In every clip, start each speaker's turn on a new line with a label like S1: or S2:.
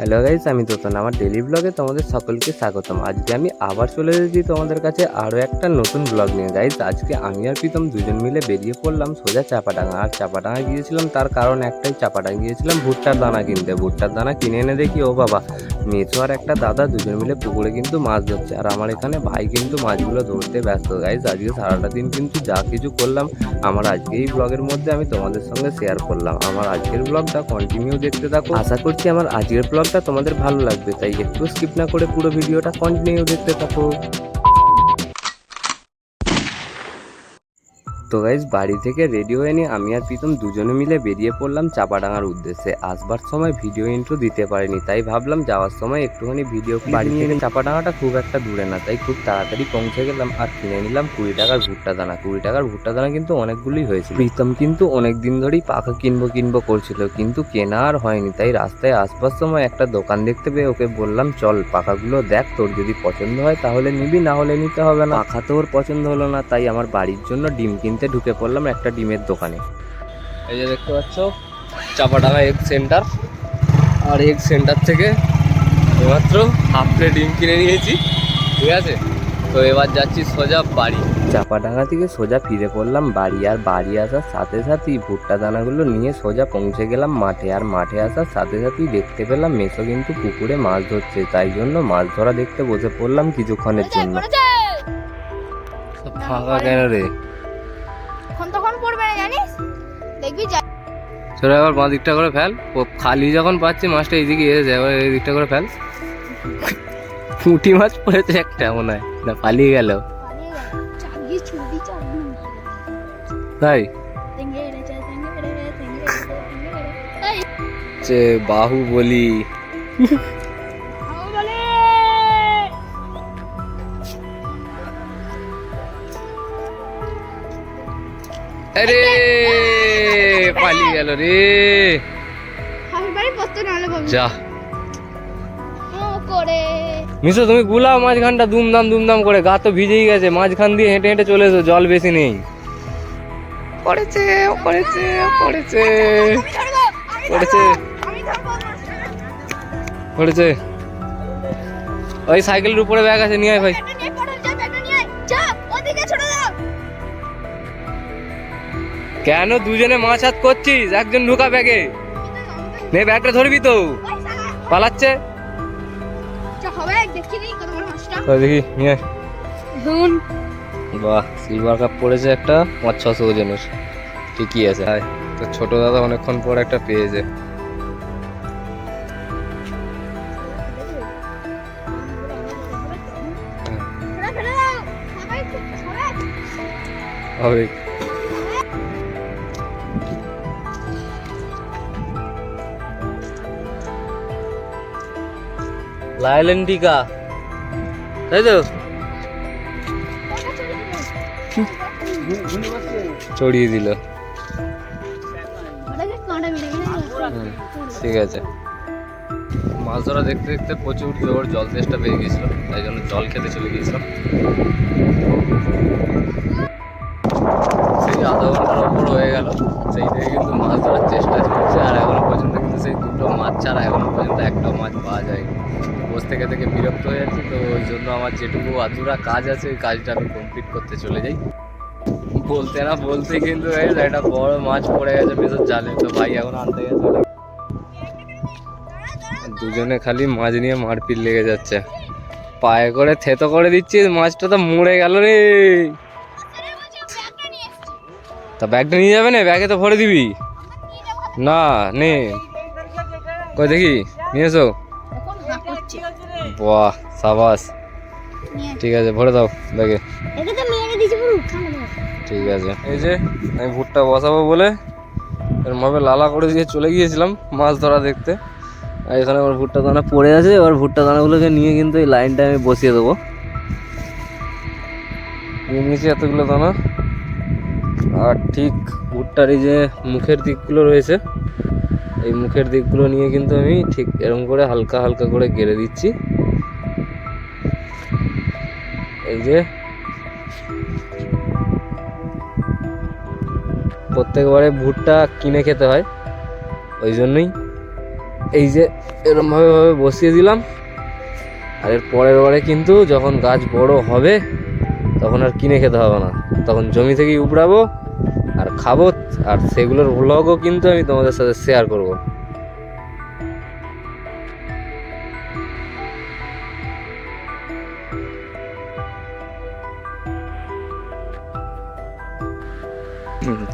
S1: Hello guys আমি তোতন আমার daily ব্লগে তোমাদের সকলকে স্বাগতম। আজকে আমি আবার চলে এসেছি তোমাদের কাছে আরও একটা নতুন ব্লগ নিয়ে। গাইজ আজকে আমি আর প্রীতম দুজন মিলে বেরিয়ে পড়লাম সোজা চাপাডাঙা আর চাপাডাঙা গিয়েছিলাম, তার কারণ একটাই চাপাডাঙ্গা গিয়েছিলাম, ভুট্টার দানা কিনতে। ভুট্টার দানা কিনে এনে দেখি, ও বাবা মেসো আর একটা দাদা দুজন মিলে পুকুরে কিন্তু মাছ ধরছে। আর আমার এখানে ভাই কিন্তু মাছগুলো ধরতে ব্যস্ত। তাই আজকে সারাটা দিন কিন্তু যা কিছু করলাম, আমার আজকে এই ব্লগের মধ্যে আমি তোমাদের সঙ্গে শেয়ার করলাম। আমার আজকের ব্লগটা কন্টিনিউ দেখতে থাকো। আশা করছি আমার আজকের ব্লগটা তোমাদের ভালো লাগবে। তাই একটু স্কিপ না করে পুরো ভিডিওটা কন্টিনিউ দেখতে থাকো। তো গাইজ বাড়ি থেকে রেডি হয়ে নিয়ে আমি আর প্রীতম দুজনে মিলে বেরিয়ে পড়লাম চাপাডাঙ্গার উদ্দেশ্যে। আসবার সময় ভিডিও ইন্ট্রো দিতে পারিনি তাই ভাবলাম যাওয়ার সময় একটুখানি ভিডিও বাড়ি থেকে চাপাডাঙ্গাটা খুব একটা দূরে না তাই খুব তাড়াতাড়ি পৌঁছে গেলাম আর কিনে নিলাম কুড়ি টাকার ভুট্টা দানা। কুড়ি টাকার ভুট্টা দানা কিন্তু অনেকগুলোই হয়েছিল। প্রীতম কিন্তু অনেক দিন ধরেই পাখা কিনবো কিনবো করছিল কিন্তু কেনা আর হয়নি তাই রাস্তায় আসবার সময় একটা দোকান দেখতে পেয়ে ওকে বললাম চল পাখাগুলো দেখ তোর যদি পছন্দ হয় তাহলে নিবি না হলে নিতে হবে না। পাখা তো ওর পছন্দ হলো না তাই আমার বাড়ির জন্য ডিম কিনতে ঢুকে পড়লাম একটা ডিমের দোকানে। এই যে দেখতে পাচ্ছ চাপাডাঙ্গা এগ সেন্টার আর এগ সেন্টার থেকে মাত্র হাফ প্লেট ডিম কিনে নিয়েছি ঠিক আছে? তো এবার যাচ্ছি সোজা বাড়ি। চাপাডাঙ্গা থেকে সোজা ফিরে পড়লাম বাড়ি আর বাড়ি আসার সাথে সাথেই ভুট্টা দানাগুলো নিয়ে সোজা পৌঁছে গেলাম মাঠে। আর মাঠে আসার সাথে সাথেই দেখতে পেলাম মেসো কিন্তু পুকুরে মাছ ধরছে তাই জন্য মাছ ধরা দেখতে বসে পড়লাম কিছুক্ষণের জন্য। ফাঁকা কেন রে?
S2: না জানিস? দেখবি
S1: চলে আবার বাঁ দিকটা করে ফেল। ও খালি যখন পাচ্ছি মাছটা এইদিকে এসে এবার এই দিকটা করে ফেল। পুঁটি মাছ পড়েছে একটা মনে হয়। না পালিয়ে গেল। তাই? বাহু বলি। আরে পালিয়ে গেল রে। যা। মিশো তুমি গুলাও মাঝখানটা দুমদাম দুমদাম করে। গা তো ভিজেই গেছে মাঝখান দিয়ে হেঁটে হেঁটে চলে এসো জল বেশি নেই। পড়েছে পড়েছে পড়েছে।
S2: আমি ধরবো
S1: পড়েছে। পড়েছে। ওই সাইকেলের উপরে ব্যাগ আছে নিয়ে ভাই। কেন দুজনে মাছ হাত করছিস? একজন ঢুকা ব্যাগে। নে ব্যাগটা ধরবি তো। পালাচ্ছে।
S2: দেখি
S1: নিয়ে। বাহ সিলভার কাপ পড়েছে একটা পাঁচ ছশো ওজনের। ঠিকই আছে তো ছোট দাদা অনেকক্ষণ পর একটা পেয়েছে। হবে। লাইলেন টিকা তাই তো? চড়িয়ে দিল। ঠিক আছে। মাছ ধরা দেখতে দেখতে প্রচুর জোর জল তেষ্টা পেয়ে গেছিল তাই জন্য জল খেতে চলে গিয়েছিলাম। সেই আধা ঘণ্টার ওপর হয়ে গেল, সেই থেকে কিন্তু মাছ ধরার চেষ্টা আমার যেটুকু আধুরা কাজ আছে ওই কাজটা আমি কমপ্লিট করতে চলে যাই। বলতে না বলতে কিন্তু একটা বড় মাছ পড়ে গেছে ভেতর জালে। তো ভাই এখন আনতে গেছে দুজনে খালি মাছ নিয়ে মারপিট লেগে যাচ্ছে। পায়ে করে থেতো করে দিচ্ছিস মাছটা তো মরে গেল রে। তা ব্যাগটা নিয়ে যাবে না? ব্যাগে তো ভরে দিবি। না নে। কই দেখি নিয়ে এসো। বাহ সাবাস। ঠিক আছে ভরে দাও ব্যাগে
S2: উঠানে
S1: ঠিক আছে। এই যে আমি ভুট্টা বসাবো বলে এরমভাবে লালা করে দিয়ে চলে গিয়েছিলাম মাছ ধরা দেখতে। আর এখানে আমার ভুট্টা দানা পড়ে আছে এবার ভুট্টা দানাগুলোকে নিয়ে কিন্তু এই লাইনটা আমি বসিয়ে দেবো। নিয়ে নিয়েছি এতগুলো দানা। আর ঠিক ভুট্টার এই যে মুখের দিকগুলো রয়েছে এই মুখের দিকগুলো নিয়ে কিন্তু আমি ঠিক এরকম করে হালকা হালকা করে গেড়ে দিচ্ছি। এই যে। প্রত্যেকবারে ভুট্টা কিনে খেতে হয়, ওই জন্যই। এই যে এরমভাবে ভাবে বসিয়ে দিলাম। আর এর পরের বারে কিন্তু যখন গাছ বড় হবে, তখন আর কিনে খেতে হবে না। তখন জমি থেকেই উপড়াবো আর খাব, আর সেগুলোর ভ্লগও কিন্তু আমি তোমাদের সাথে শেয়ার করব।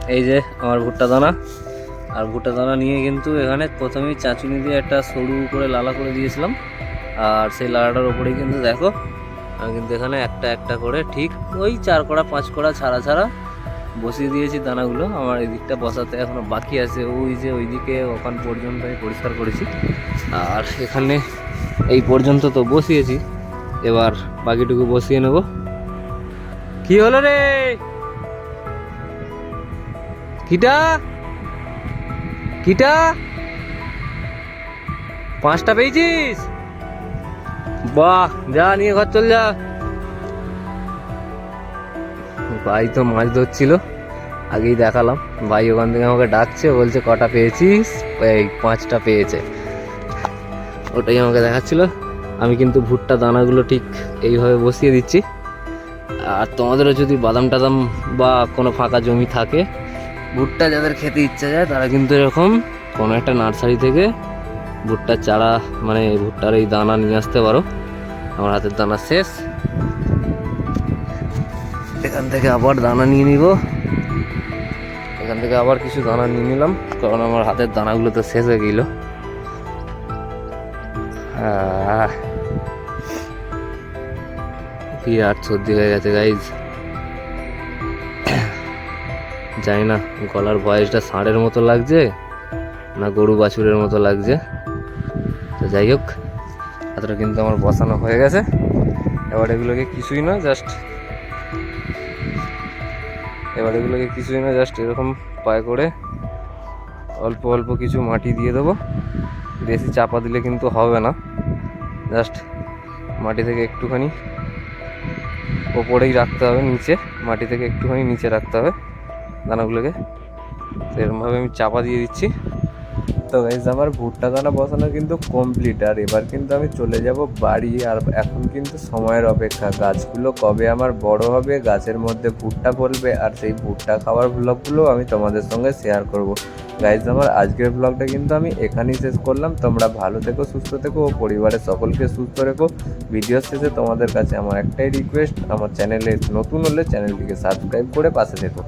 S1: এই যে আমার ভুট্টা দানা। আর ভুট্টা দানা নিয়ে কিন্তু এখানে প্রথমেই চাচুনি দিয়ে একটা সরু করে লালা করে দিয়েছিলাম। আর সেই লালাটার ওপরেই কিন্তু দেখো, আমি কিন্তু এখানে একটা একটা করে ঠিক ওই চার কড়া, পাঁচ কড়া ছাড়া ছাড়া বসিয়ে দিয়েছি দানাগুলো। আমার এই দিকটা বসাতে এখনও বাকি আছে। ওই যে ওইদিকে ওখান পর্যন্ত আমি পরিষ্কার করেছি। আর এখানে এই পর্যন্ত তো বসিয়েছি। এবার বাকিটুকু বসিয়ে নেব। কি হলো রে? কিটা কিটা পাঁচটা পেয়েছিস? বাহ, যা, নিয়ে ঘর চল যা। ভাই তো মাছ ধরছিল, আগেই দেখালাম। ভাই ওখান থেকে আমাকে ডাকছে, বলছে, কটা পেয়েছিস? এই পাঁচটা পেয়েছে। ওটাই আমাকে দেখাচ্ছিল। আমি কিন্তু ভুট্টা দানাগুলো ঠিক এইভাবে বসিয়ে দিচ্ছি। আর তোমাদেরও যদি বাদাম টাদাম বা কোনো ফাঁকা জমি থাকে ভুট্টা যাদের খেতে ইচ্ছা যায় তারা কিন্তু এরকম কোনো একটা নার্সারি থেকে ভুট্টার চারা মানে ভুট্টার এই দানা নিয়ে আসতে পারো। আমার হাতের দানা শেষ। এখান থেকে আবার দানা নিয়ে নিব। এখান থেকে আবার কিছু দানা নিয়ে নিলাম কারণ আমার হাতের দানাগুলো তো শেষ হয়ে গেল। আহ, বিরাট সর্দি হয়ে গেছে গাইজ জানি না, গলার ভয়েসটা ষাঁড়ের মতো লাগছে না গরু বাছুরের মতো লাগছে। তো যাই হোক, এতটা কিন্তু আমার বসানো হয়ে গেছে। এবার এগুলোকে কিছুই না জাস্ট এবার এগুলোকে কিছুই না জাস্ট এরকম পায়ে করে অল্প অল্প কিছু মাটি দিয়ে দেবো। বেশি চাপা দিলে কিন্তু হবে না। জাস্ট মাটি থেকে একটুখানি ওপরেই রাখতে হবে, নিচে মাটি থেকে একটুখানি নিচে রাখতে হবে। দানাগুলোকে। সেরকমভাবে আমি চাপা দিয়ে দিচ্ছি। তো গাইজ আমার ভুট্টা দানা বসানো কিন্তু কমপ্লিট আর এবার কিন্তু আমি চলে যাব বাড়ি আর এখন কিন্তু সময়ের অপেক্ষা। গাছগুলো কবে আমার বড় হবে, গাছের মধ্যে ভুট্টা পড়বে আর সেই ভুট্টা খাওয়ার ব্লগগুলো আমি তোমাদের সঙ্গে শেয়ার করব। গাইজ আমার আজকের ব্লগটা কিন্তু আমি এখানেই শেষ করলাম। তোমরা ভালো থেকো, সুস্থ থেকো ও পরিবারের সকলকে সুস্থ রেখো। ভিডিওর শেষে তোমাদের কাছে আমার একটাই রিকোয়েস্ট আমার চ্যানেলে নতুন হলে চ্যানেলটিকে সাবস্ক্রাইব করে পাশে থেকো।